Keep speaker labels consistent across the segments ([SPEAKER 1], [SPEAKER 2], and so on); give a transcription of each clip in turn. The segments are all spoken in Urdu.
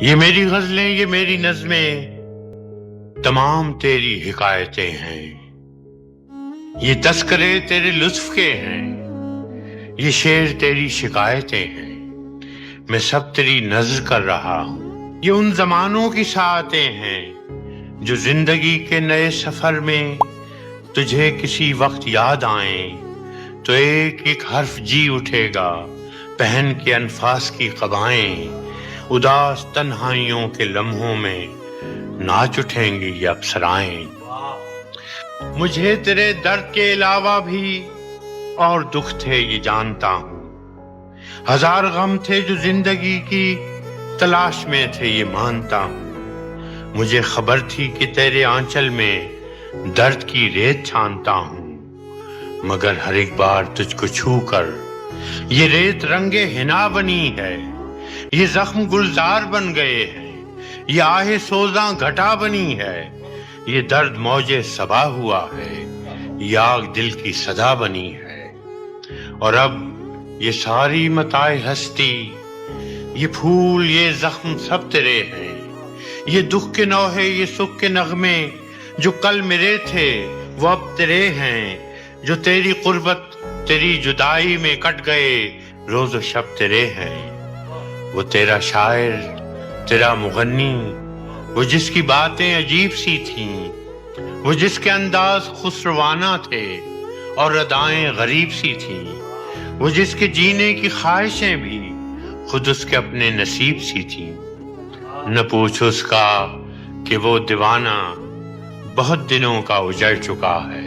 [SPEAKER 1] یہ میری غزلیں، یہ میری نظمیں، تمام تیری حکایتیں ہیں۔ یہ تذکرے تیرے لطف کے ہیں، یہ شعر تیری شکایتیں ہیں۔ میں سب تیری نظر کر رہا ہوں۔ یہ ان زمانوں کی ساعتیں ہیں جو زندگی کے نئے سفر میں تجھے کسی وقت یاد آئیں۔ تو ایک ایک حرف جی اٹھے گا، پہن کے انفاس کی قبائیں۔ اداس تنہائیوں کے لمحوں میں ناچ اٹھیں گی یہ مجھے تیرے درد کے علاوہ بھی اور دکھ تھے یہ جانتا ہوں۔ ہزار غم تھے جو زندگی کی تلاش میں تھے یہ مانتا ہوں۔ مجھے خبر تھی کہ تیرے آنچل میں درد کی ریت چھانتا ہوں۔ مگر ہر ایک بار تجھ کو چھو کر یہ ریت رنگ ہنا بنی ہے۔ یہ زخم گلزار بن گئے ہیں۔ یہ آہ سوزاں گھٹا بنی ہے۔ یہ درد موجے سبا ہوا ہے۔ یہ آگ دل کی صدا بنی ہے۔ اور اب یہ ساری متائے ہستی، یہ پھول، یہ زخم سب تیرے ہیں۔ یہ دکھ کے نوحے، یہ سکھ کے نغمے جو کل میرے تھے، وہ اب تیرے ہیں۔ جو تیری قربت، تیری جدائی میں کٹ گئے، روز و شب تیرے ہیں۔ وہ تیرا شاعر، تیرا مغنی، وہ جس کی باتیں عجیب سی تھیں، وہ جس کے انداز خسروانہ تھے اور ردائیں غریب سی تھیں، وہ جس کے جینے کی خواہشیں بھی خود اس کے اپنے نصیب سی تھیں۔ نہ پوچھ اس کا کہ وہ دیوانہ بہت دنوں کا اجڑ چکا ہے۔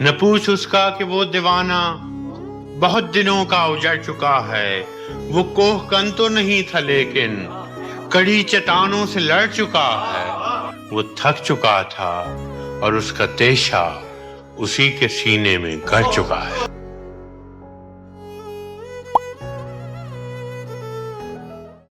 [SPEAKER 1] نہ پوچھ اس کا کہ وہ دیوانہ بہت دنوں کا اجڑ چکا ہے۔ وہ کوہ کن تو نہیں تھا لیکن کڑی چٹانوں سے لڑ چکا ہے۔ وہ تھک چکا تھا اور اس کا تیشہ اسی کے سینے میں گڑ چکا ہے۔